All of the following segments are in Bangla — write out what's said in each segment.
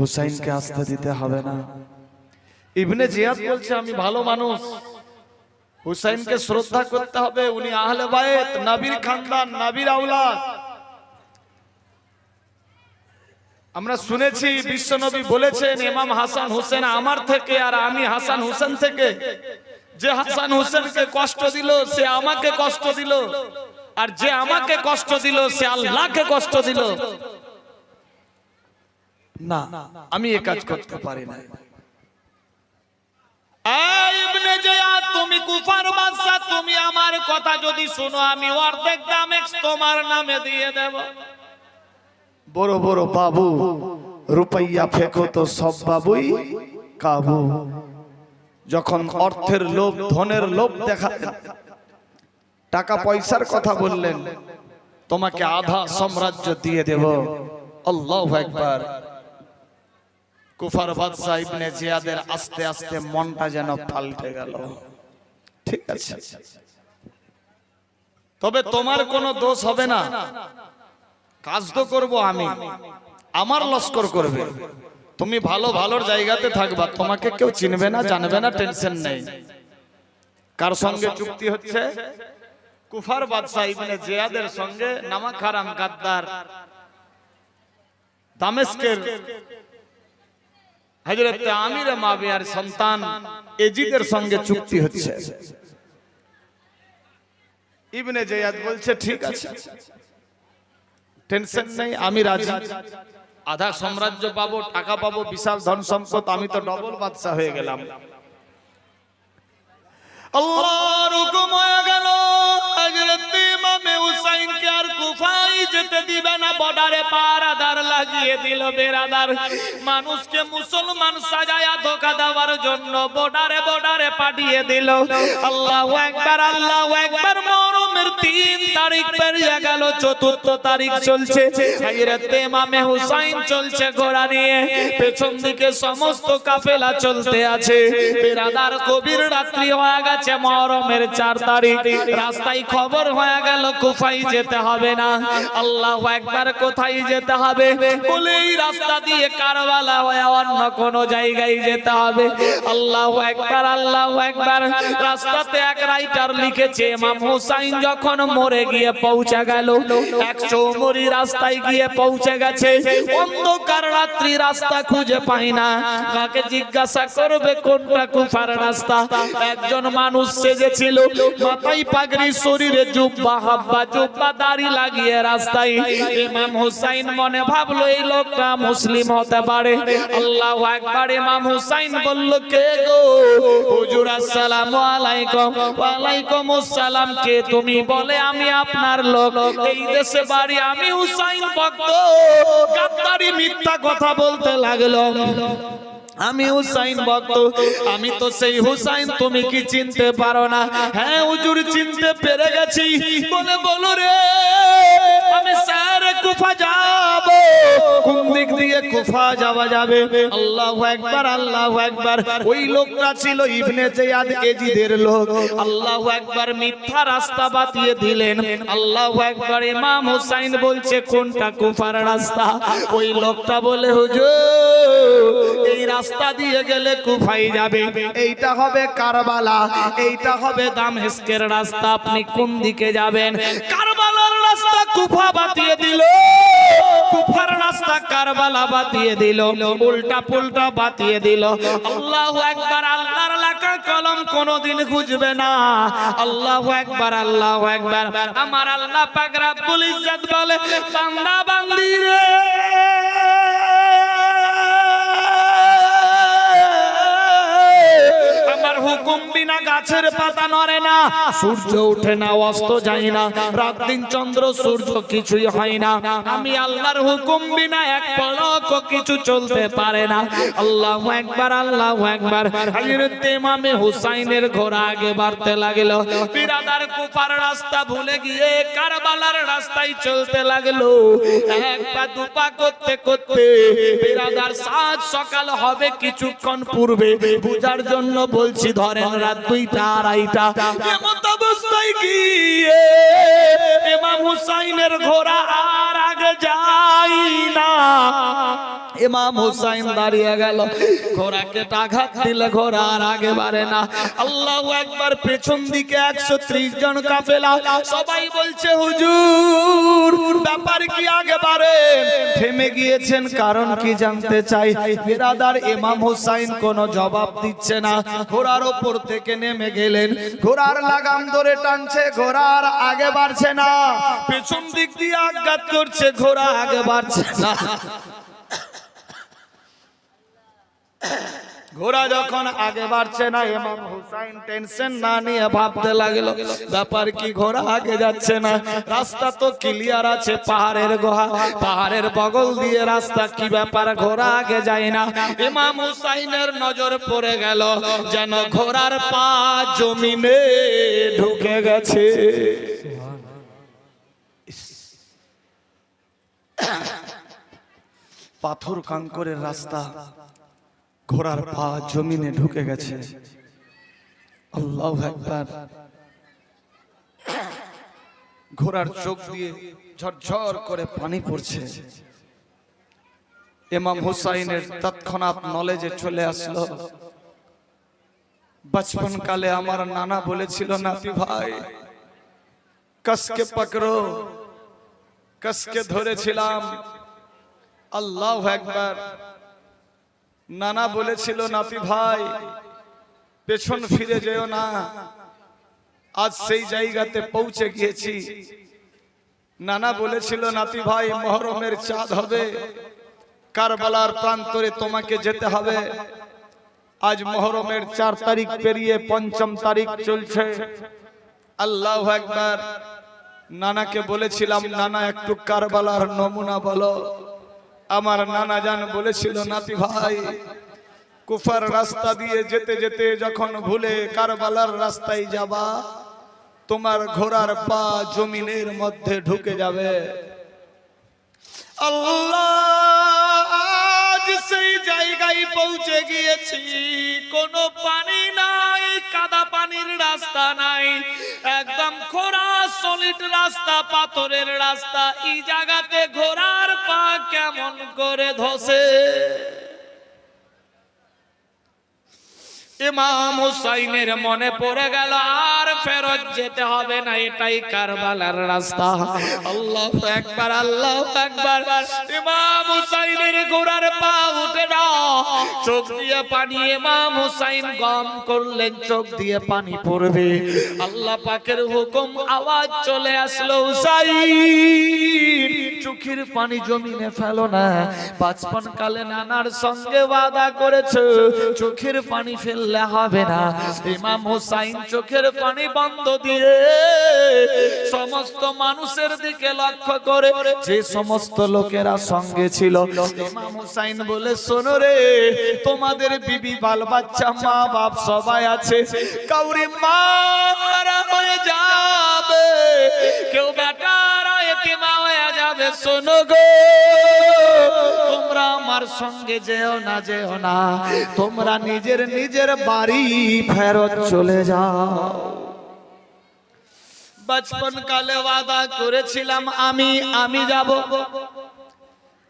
হুসাইনকে আসতে দিতে হবে না। ইবনে জিয়াদ বলছে, আমি ভালো মানুষ। হুসাইনকে শ্রদ্ধা করতে হবে। উনি আহলে বায়েত নবীর খানদান, নবীর আওলাদ। আমরা শুনেছি, বিশ্বনবী বলেছেন, ইমাম হাসান হোসেন আমার থেকে আর আমি হাসান হোসেন থেকে। যে হাসান হোসেনকে কষ্ট দিল, সে আমাকে কষ্ট দিল। আর যে আমাকে কষ্ট দিল, সে আল্লাহকে কষ্ট দিল। না আমি এ কাজ করতে পারি না এই ইবনে জিয়াদ, তুমি কুফার বাদশা তুমি আমার কথা যদি শুনো আমি অর্ধেক দাম তোমার নামে দিয়ে দেব। বড় বড় বাবু রুপাইয়া ফেকো তো সব বাবুই কাবু। যখন অর্থের লোভ ধনের লোভ দেখালেন টাকা পয়সার কথা বললেন তোমাকে আধা সাম্রাজ্য দিয়ে দেব। আল্লাহ একবার কুফার বাদশাহ ইবনে জিয়াদের আস্তে আস্তে মনটা যেন পাল্টে গেল। ঠিক আছে। তবে তোমার কোনো দোষ হবে না। কাজ তো করব আমি। আমার লস্কর করবে। তুমি ভালো ভালোর জায়গাতে থাকবা। তোমাকে কেউ চিনবে না, জানবে না, টেনশন নেই। কার সঙ্গে চুক্তি হচ্ছে? কুফার বাদশাহ ইবনে জিয়াদের সঙ্গে নামাক হারাম গাদ্দার দামেস্কের হযরত আমির মাবিয়ার সন্তান এজিদের সঙ্গে চুক্তি হচ্ছে। ইবনে জিয়াদ বলছে, ঠিক আছে। টেনশন নেই, আমি রাজি। আধা সাম্রাজ্য পাবো, টাকা পাবো, বিশাল ধন সম্পদ, আমি তো ডবল বাদশা হয়ে গেলাম। আল্লাহর হুকুম হয়ে গেল, হযরত হুসাইনকে আর কুফায় যেতে দিবে না, বর্ডারে পারাদার লাগিয়ে দিল বেরাদার। মানুষকে মুসলমান সাজায়া ধোকা দেওয়ার জন্য বর্ডারে বর্ডারে পাঠিয়ে দিল। আল্লাহু একবার আল্লাহু একবার মরমের তিন তারিখ গেল, চতুর্থ তারিখ চলছে। হুসাইন চলছে ঘোড়া নিয়ে। পেছন দিকে সমস্ত কাফেলা চলতে আছে। বেরাদার কবির রাত্রি হয়ে গেছে মহরমের চার তারিখ। রাস্তায় খবর হয়ে গেল কুফাই যেতে হবে না? আল্লাহ একবার কোথায় যেতে হবে? বলে এই রাস্তা দিয়ে কারবালা হয়ে অন্য কোন জায়গায় যেতে হবে। আল্লাহ একবার আল্লাহ একবার রাস্তাতে এক রাইটার লিখেছে, ইমাম হুসাইন যখন মরে গিয়ে পৌঁছে গেল, একশো উমরি রাস্তায় গিয়ে পৌঁছে গেছে। অন্ধকার রাত্রি রাস্তা খুঁজে পাই না। কাকে জিজ্ঞাসা করবে কোনটা কুফার রাস্তা? একজন মানুষ সেজেছিল, মাথায় পাগড়ি, শরীরে জুব্বা, হাব্বা জুব্বা দাড়ি লাগিয়ে রাস্তায় ইমাম হুসাইন মনে ভাবলো, এই লোকটা মুসলিম হতে পারে। আল্লাহ একবার ইমাম হুসাইন বলল, কে গো? হুজুর, আসসালামু আলাইকুম। ওয়ালাইকুম আসসালাম, কে তুমি? বলে, আমি আপনার লোক। এই দেশে বাড়ি, আমি হুসাইন ভক্ত। গাদ্দারি মিথ্যা কথা বলতে লাগল। আমি হুসাইন ভক্ত। আমি তো সেই হুসাইন তুমি কি চিনতে পারো না? হ্যাঁ হুজুর চিনতে পেরে গেছি। বলে বলো রে আমি স্যার কুফা যাব। কোন দিক দিয়ে কুফা যাওয়া যাবে? আল্লাহু একবার আল্লাহু একবার ওই লোকটা ছিল ইবনে জিয়াদ এজিদের লোক। আল্লাহু একবার মিথ্যা রাস্তা বাতিয়ে দিলেন। আল্লাহু একবার ইমাম হুসাইন বলছে কোনটা কুফার রাস্তা? ওই লোকটা বলে হুজুর এই রাস্তা দিয়ে গেলে কুফাই যাবে। এইটা হবে কারবালা, এইটা হবে দামেস্কের রাস্তা। আপনি কোন দিকে যাবেন? কারবালার রাস্তা কুফা বাতিয়ে দিল। কুফার রাস্তা কারবালা বাতিয়ে দিল। উল্টা পুল্টা বাতিয়ে দিল। আল্লাহু একবার আল্লাহর লেখা কলম কোনোদিন খুঁজবে না। আল্লাহু একবার আল্লাহু একবার আমার আল্লাহ পাক রব্বুল ইজ্জত বলে, বান্দা বান্দি রে। হুকুম বিনা গাছের পাতা নড়ে না। সূর্য ওঠে না, অস্ত যায় না। রাত দিন চন্দ্র, সূর্য কিছুই হয় না। আমি আল্লাহর হুকুম বিনা এক পলক কিছু চলতে পারে না। আল্লাহু একবার আল্লাহু একবার হযরত ইমামে হুসাইনের ঘোড়া আগে বাড়তে লাগল। বিরাদার কুফার রাস্তা ভুলে গিয়ে কারবালার রাস্তায় চলতে লাগল। এক পা দু পা করতে করতে বিরাদার সাত সকাল হবে কিছুক্ষণ পূর্বে। পূজার জন্য বলছি ধরেন রাত দুইটা আড়াইটা। এমত অবস্থায় গিয়ে এমাম হুসাইনের ঘোড়া আর আগে যায় না। ইমাম হুসাইন দাঁড়িয়ে গেল। ঘোড়াকে আঘাত দিলে ঘোড়া আর আগে বাড়ে না। আল্লাহ একবার পেছন দিকে একশো ত্রিশ জন কাফেলা। সবাই বলছে, হুজুর, ব্যাপার কি আগে বাড়ে? থেমে গিয়েছেন, কারণ কি জানতে চাই? বিরাদার ইমাম হুসাইন কোনো জবাব দিচ্ছে না। ঘোড়ার ওপর থেকে নেমে গেলেন। ঘোড়ার লাগাম ধরে টানছে, ঘোড়া আর আগে বাড়ছে না। পেছন দিক দিয়ে আঘাত করছে, ঘোড়া আগে বাড়ছে না। ঘোড়া যখন আগে বাড়ছে না, ইমাম হুসাইন টেনশন না নিয়ে ভাবতে লাগল, ব্যাপার কি ঘোড়া আগে যাচ্ছে না? রাস্তা তো ক্লিয়ার আছে, পাহাড়ের গোহা। পাহাড়ের বগল দিয়ে রাস্তা, কি ব্যাপার ঘোড়া আগে যায় না? ইমাম হুসাইনের নজর পড়ে গেল, যেন ঘোড়ার পা জমিনে ঢুকে গেছে। পাথর কাঙ্করের রাস্তা ঘোড়ার পা জমিনে ঢুকে গেছে। আল্লাহ একবার ঘোড়ার চোখ দিয়ে ঝরঝর করে পানি পড়ছে। এমাম হুসাইনের তৎক্ষণাৎ নলেজে চলে আসলো। বচপন কালে আমার নানা বলেছিল, নাতি ভাই, কসকে পকড়ো, কসকে ধরেছিলাম। আল্লাহ একবার নানা বলেছিল, নাতি ভাই, পেছন ফিরে যেও না। আজ সেই জায়গাতে পৌঁছে গিয়েছি। নানা বলেছিল, নাতি ভাই, মহরমের চাঁদ হবে। কারবালার প্রান্তরে তোমাকে যেতে হবে। আজ মহরমের চার তারিখ পেরিয়ে পঞ্চম তারিখ চলছে। আল্লাহ একবার নানাকে বলেছিলাম, নানা, একটু কারবালার নমুনা বলো। আমার নানা জান বলেছিল, নাতি ভাই, কুফার রাস্তা দিয়ে যেতে যেতে যখন ভুলে কারবালার রাস্তায় যাবা, তোমার ঘোড়ার পা জমিনের মধ্যে ঢুকে যাবে। আল্লাহ আজ সেই জায়গায় পৌঁছে গিয়েছি। কোনো পানি নাই, কাদা পানির রাস্তা নাই। সলিড রাস্তা, পাথরের রাস্তা, এই জায়গাতে ঘোড়ার পা কেমন করে ধসে? ইমাম হুসাইনের মনে পড়ে গেল আর ফেরত যেতে হবে না, এটাই কারবালার রাস্তা। আল্লাহ একবার আল্লাহ একবার ইমাম হুসাইনের ঘোড়ার পা উঠে না। চোখ দিয়ে পানি, ইমাম হুসাইন গম করলেন, চোখ দিয়ে পানি পড়বে। আল্লাহ পাকের হুকুম, আওয়াজ চলে আসলো হুসাইন। চোখের পানি জমিনে ফেলো না। বাচপন কালে নানার সঙ্গে ওয়াদা করেছে, চোখের পানি ফেললে হবে না। ইমাম হুসাইন চোখের পানি বন্ধ দিয়ে সমস্ত মানুষের দিকে লক্ষ্য করে যে সমস্ত লোকেরা সঙ্গে ছিল। বলে, শোনো রে, তোমাদের বিবি বাল বাচ্চা মা বাপ সবাই আছে। কাউরি মারা হয়ে যাবে, কেউ বেটার এতিমা হয়ে যাবে। শোনো গো, তোমরা আমার সঙ্গে যেও না যেও না। তোমরা নিজের নিজের বাড়ি ফেরত চলে যাও। বচপন কালে ওয়াদা করেছিলাম আমি আমি যাব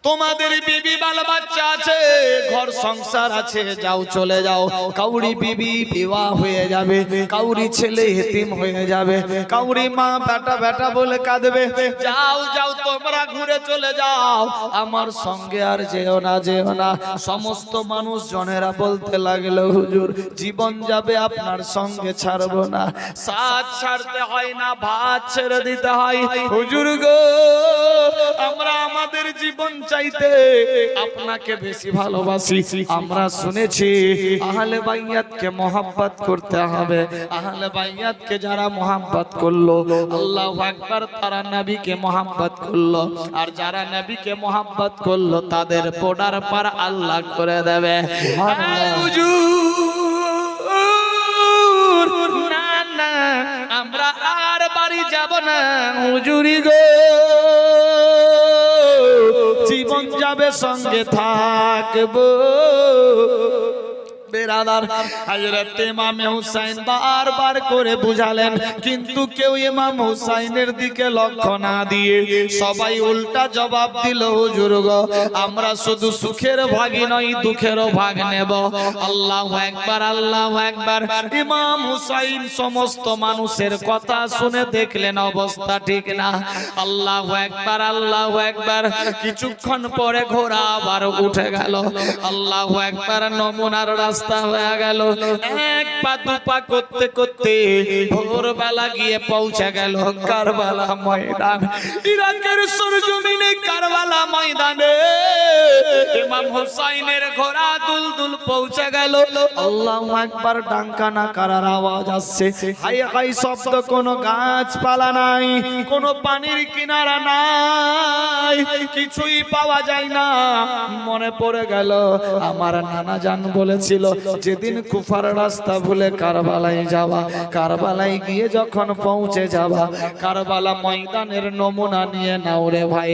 তোমাদের বিবি বাল বাচ্চা আছে, ঘর সংসার আছে, যাও চলে যাও। কাউরি বিবি বিবাহ হয়ে যাবে, কাউরি ছেলে হেতিম হয়ে যাবে, কাউরি মা বেটা বেটা বলে কাঁদবে। যাও যাও, তোমরা ঘুরে চলে যাও। আমার সঙ্গে আর যেও না যেও না। সমস্ত মানুষ জনেরা বলতে লাগল, হুজুর, জীবন যাবে আপনার সঙ্গে, ছাড়বো না। সাথ ছাড়তে হয় না, ভাত ছেড়ে দিতে হয়। হুজুর গো, আমরা আমাদের জীবন চাইতে আপনাকে বেশি ভালোবাসি। আমরা শুনেছি আহলে বাইয়াতকে মোহাব্বত করতে হবে। আহলে বাইয়াতকে যারা মোহাব্বত করল আল্লাহু আকবার তারা নবীকে মোহাব্বত করল। আর যারা নবীকে মোহাব্বত করল তাদের পোডার পার আল্লাহ করে দেবে। আমরা আর বাড়ি যাব না। হুজুরি গো। যাবে সঙ্গে থাকব। বেরাদার হযরত ইমাম হুসাইন বারবার করে বুঝালেন, কিন্তু কেউ ইমাম হুসাইনের দিকে লক্ষ্য না দিয়ে সবাই উল্টা জবাব দিল, হুজুর গো, আমরা শুধু সুখের ভাগই নই, দুঃখেরও ভাগ নেব। আল্লাহু একবার আল্লাহু একবার ইমাম হুসাইন সমস্ত মানুষের কথা শুনে দেখলেন, অবস্থা ঠিক না। আল্লাহু একবার আল্লাহু একবার কিছুক্ষণ পরে ঘোড়া আবার উঠে গেল। আল্লাহু একবার নমুনার হয়ে গেল। এক পা, দু পা করতে করতে ভোরবেলা গিয়ে পৌঁছে গেল কারবালা ময়দান। ইরাকের সরজমিনে কারবালা ময়দানে ইমাম হোসাইনের ঘোড়া দুল দুল পৌঁছে গেল। আল্লাহু আকবার ডাঙ্কানা কারার আওয়াজ আসছে। হাই হাই শব্দ, কোনো গাছপালা নাই, কোনো পানির কিনারা নাই, কিছুই পাওয়া যায় না। মনে পড়ে গেল, আমার নানা জান বলেছিল যেদিন কুফার রাস্তা ভুলে কারবালায় যাওয়া, কারবালায় গিয়ে যখন পৌঁছে যাবা কারবালা ময়দানের নমুনা নিয়ে নাও রে ভাই।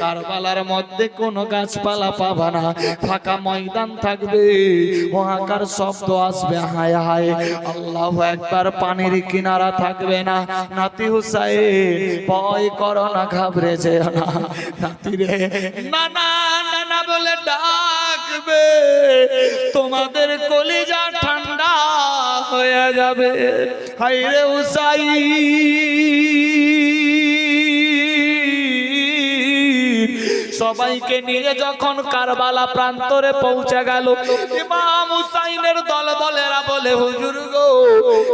কারবালার মধ্যে কোনো গাছপালা পাবা না, ফাঁকা ময়দান থাকবে ওহাকার শব্দ আসবে, হায় হায়। আল্লাহ একবার পানির কিনারা থাকবে না। নাতি হুসাইন, ভয় করো না, ঘাবড়ে যেও না। নাতি রে না না না বলে ডাকবে, তোমাদের কলিজা ঠান্ডা হয়ে যাবে। হাই রে উসাই। সবাইকে নিয়ে যখন কারবালা প্রান্তরে পৌঁছে গেল, ইমাম হুসাইনের দল বলেরা বলে, হুজুর গো,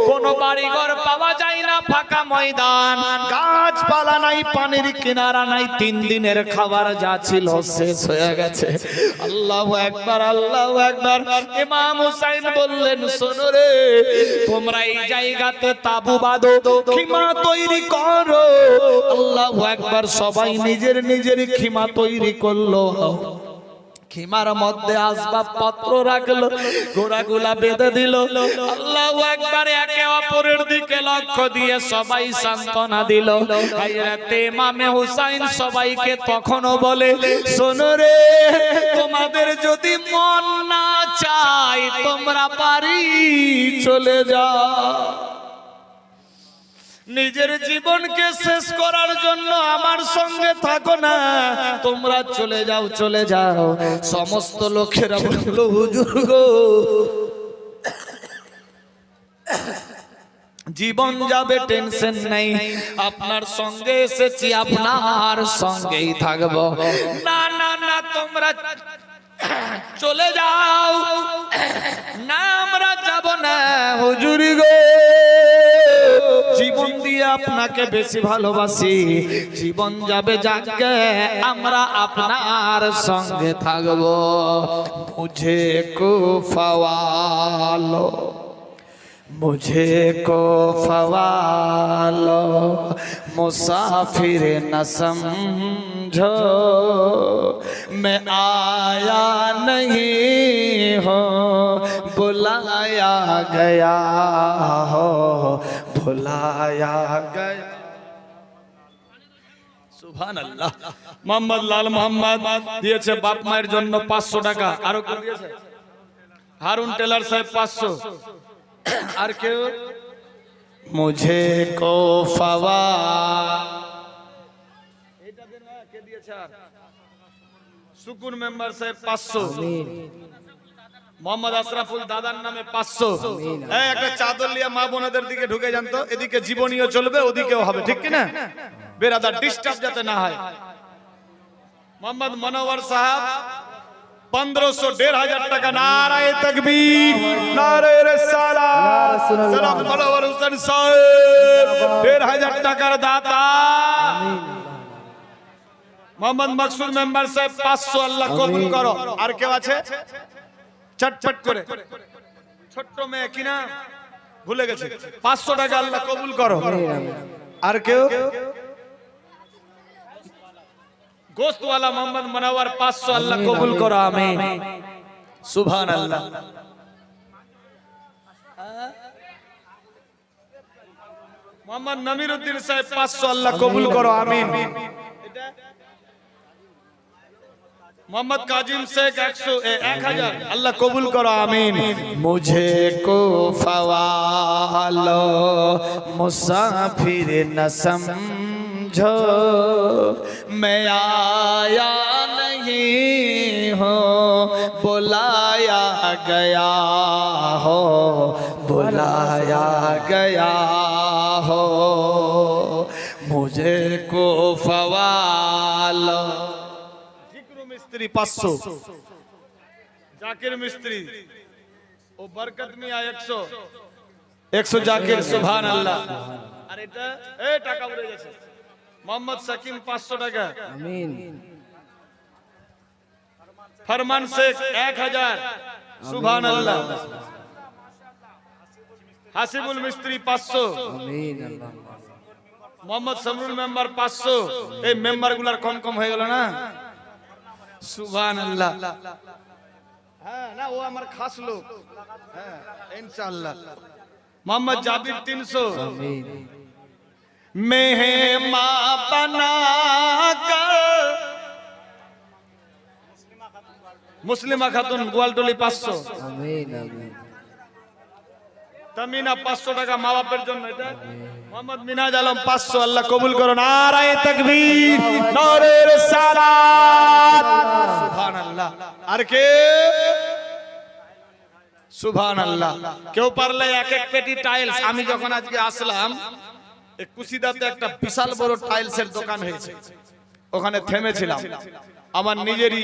কোন বাড়ি ঘর পাওয়া যায় না, ফাঁকা ময়দান। গাছপালা নাই, পানির কিনারা নাই, তিন দিনের খাবার যা ছিল শেষ হয়ে গেছে। আল্লাহু একবার আল্লাহু একবার ইমাম হুসাইন বললেন, শোনো রে, তোমরা এই জায়গাতে তাবু বাঁধো, খিমা তৈরি করো। আল্লাহু একবার সবাই নিজের নিজের খিমা তৈরি করল। খিমার মধ্যে আসবাব পত্র রাখল ঘোড়াগুলা বেঁধে দিল। আল্লাহ একবারে একে অপরের দিকে লক্ষ্য দিয়ে সবাই সান্ত্বনা দিল। ইমামে হুসাইন সবাইকে তখনও বলে, শোনো রে, তোমাদের যদি মন না চাই তোমরা পারি চলে যাও। নিজের জীবনকে শেষ করার জন্য আমার সঙ্গে থাকো না। তোমরা চলে যাও চলে যাও। সমস্ত লোকেরা বলল জীবন যাবে, টেনশন নেই। আপনার সঙ্গে এসেছি, আপনার সঙ্গেই থাকব। না না না, তোমরা চলে যাও। না, আমরা যাব না, হুজুরি গো। দিয়ে আপনাকে বেশি ভালোবাসি জীবন যাবে যাকে আমরা আপনার সঙ্গে থাকব মুঝে কো ফওয়ালো मुझे को फवालो मुसाफिर न समझो मैं आया नहीं हो बुलाया गया हो बुलाया गया সুবহান আল্লাহ মোহাম্মদ লাল মোহাম্মদ দিয়েছে বাপ মায়ের জন্য পাঁচশো টাকা আরো কেউ দিয়েছে হারুন টেলার সাহেব পাঁচশো আর কেউ মুঝে কো ফওয়া সুকুন মেম্বার সাহেব পাঁচশো মোহাম্মদ আশরাফুল দাদার নামে পাঁচশো। এই একটা মা বোনাদের দিকে ঢুকে জানতো এদিকে জীবনীয় চলবে ওদিকেও হবে ঠিক কিনা? বেরাদার ডিস্টার্ব যাতে না হয়। মোহাম্মদ মনোয়ার সাহেব পনেরোশো দেড় হাজার টাকা নারায় তকবীর নারায় রেসালাত। জনাব মনোয়ার হোসেন সাহেব দেড় হাজার টাকার দাতা। মোহাম্মদ মকসুদ মেম্বার সাহেব পাঁচশো আল্লাহ কবুল করো। আর কেউ আছে? চটপট করে। ছোট্ট মেয়ে কিনা? ভুলে গেছে। পাঁচশো টাকা আল্লাহ কবুল করো। হ্যাঁ, হ্যাঁ, হ্যাঁ। আর কেউ? গোস্তওয়ালা মোহাম্মদ মনাওয়ার পাঁচশো আল্লাহ কবুল করো আমি সুভান আল্লাহ মোহাম্মদ নমির উদ্দিন সাহেব পাঁচশো আল্লাহ কবুল করো আমিন। এটা काजिम शेख एक सौ एक हजार अल्लाह कबूल करो आमीन मुझे को फवालो मुसाफिर न समझो मैं आया नहीं हो बुलाया गया हो बुलाया गया हो मुझे को फवालो জিকরু মিস্ত্রি পাঁচশো। জাকির মিস্ত্রি। ও বরকত মিয়া একশো। একশো জাকির সুভান আল্লাহ আর এটা এ টাকা উড়ে গেছে। মোহাম্মদ সাকিম পাঁচশো টাকা। আমিন। ফরমান শেখ এক হাজার। সুভান আল্লাহ হাসিবুল মিস্ত্রি পাঁচশো। আমিন আল্লাহ। মোহাম্মদ সমরুল মেম্বার পাঁচশো। এই মেম্বারগুলার কম কম হয়ে গেল না? সুভান আল্লাহ হ্যাঁ না ও আমার খাস লোক। হ্যাঁ ইনশাআল্লাহ। মোহাম্মদ জাবির তিনশো। আমিন মেহমা বনা কর মুসলিমা খাতুন গোয়ালটলি পাঁচশো। আমিন আমিন। তামিনা পাঁচশো টাকা মা বাপের জন্য এটা। মোহাম্মদ মিনাজ আলম পাঁচশো আল্লাহ কবুল করো নারায় তকবীর নরের আর কে? সুবহানাল্লাহ। কেউ পারলে এক এক পেটি টাইলস আমি যখন আজকে আসলাম কুশিদাতে একটা বিশাল বড় টাইলসের দোকান হয়েছে। ওখানে থেমেছিলাম। আমার নিজেরই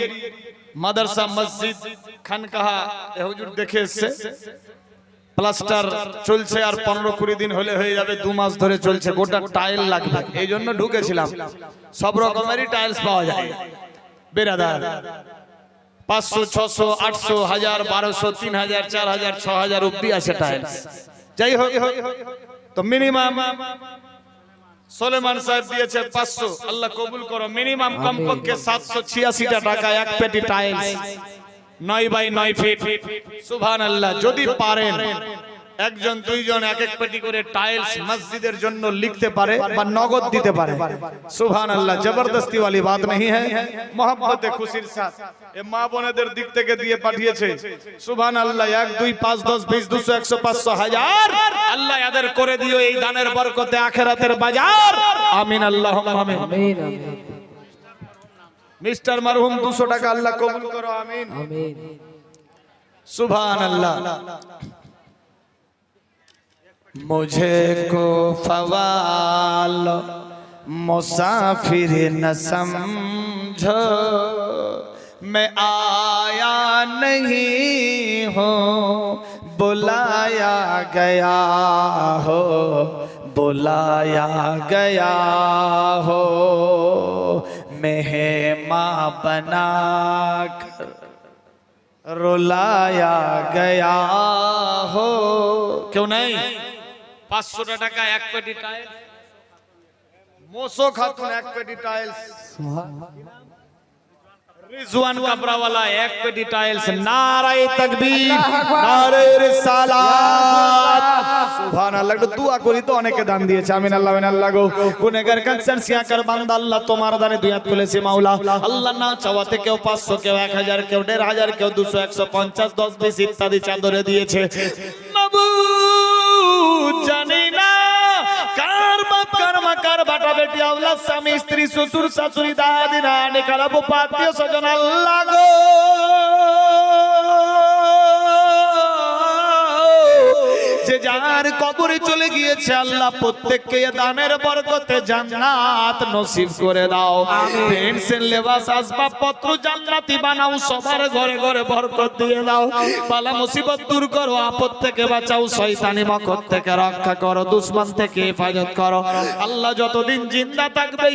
মাদ্রাসা মসজিদ খানকাহা হুজুর দেখে এসছে। প্লাস্টার চলছে আর পনেরো কুড়ি দিন হলে হয়ে যাবে, দু মাস ধরে চলছে। গোটা টাইল লাগবে। এই জন্য ঢুকেছিলাম। সব রকমেরই টাইলস পাওয়া যায়। বেরাদার পাঁচশো ছশো আটশো হাজার বারোশো তিন হাজার চার হাজার ছ হাজার অব্দি আছে টাইলস যাই হোক তো মিনিমাম সোলেমান সাহেব দিয়েছে পাঁচশো। আল্লাহ কবুল করো মিনিমাম কমপক্ষে সাতশো ছিয়াশিটা টাকা এক পেটি টাইলস নয় বাই নয় ফিট সুভান আল্লাহ যদি পারেন। একজন দুইজন এক এক পেটি করে টাইলস মসজিদের জন্য লিখতে পারে বা নগদ দিতে পারে সুভান আল্লাহ জবরদস্তি वाली बात नहीं है मोहब्बत খুশির সাথ এ মা বোনেদের দিক থেকে দিয়ে পাঠিয়েছে সুভান আল্লাহ এক দুই পাঁচ দশ বিশ দুশো একশো পাঁচশো হাজার আল্লাহ এদের করে দিও এই দানের বরকতে আখেরাতের বাজার আমিন আল্লাহ আমিন আমিন আমিন মিস্টার মারহুম দুশো টাকা আল্লাহ কবুল করো আমিন আমিন सुभान अल्लाह मुझे को फवाल, मुसाफिर न समझो। मैं आया नहीं हूँ, बुलाया गया हो, बुलाया गया हो। मेहमा बना कर रुलाया गया हो। क्यों नहीं? পাঁচশো টাকা এক পেটি টাইল। মোসো খাতুন এক পেটি টাইলস। রিজওয়ান কাপড়াওয়ালা এক পেটি টাইলস। নারায়ে তাকবীর নারে রিসালাত। সুবহানাল্লাহ একটু দোয়া করি তো অনেকে দান দিয়েছে। আমিন আল্লাহ আমিন আল্লাহ গো। গুনেগার কানসার সিয়াকার বান্দা আল্লাহ তোমার দানে দুই হাত তুলেছে মাওলা। আল্লাহ না চাওয়াতে কেউ 500 কেউ 1000 কেউ 1500 কেউ 200 150 10 20 ইত্যাদি চাদরে দিয়েছে। মাবুদ বেটি আওলাদ স্বামী স্ত্রী শ্বশুর শাশুড়ি দাদি নানি খালাপু পাত্রীয় স্বজন আল্লাহ গো। যে যার কবরে চলে গিয়েছে আল্লাহ প্রত্যেককে দানের বরকতে জান্নাত নসিব করে দাও। পেন্সিল লেবাস আসবাব পত্র জান্নাতি বানাও সবার ঘরে ঘরে বরকত দিয়ে দাও। পালা মুসিবত দূর করো আপদ থেকে বাঁচাও শয়তানি মকর থেকে রক্ষা করো দুশ্মন থেকে হেফাজত করো। আল্লাহ যতদিন জিন্দা থাকবে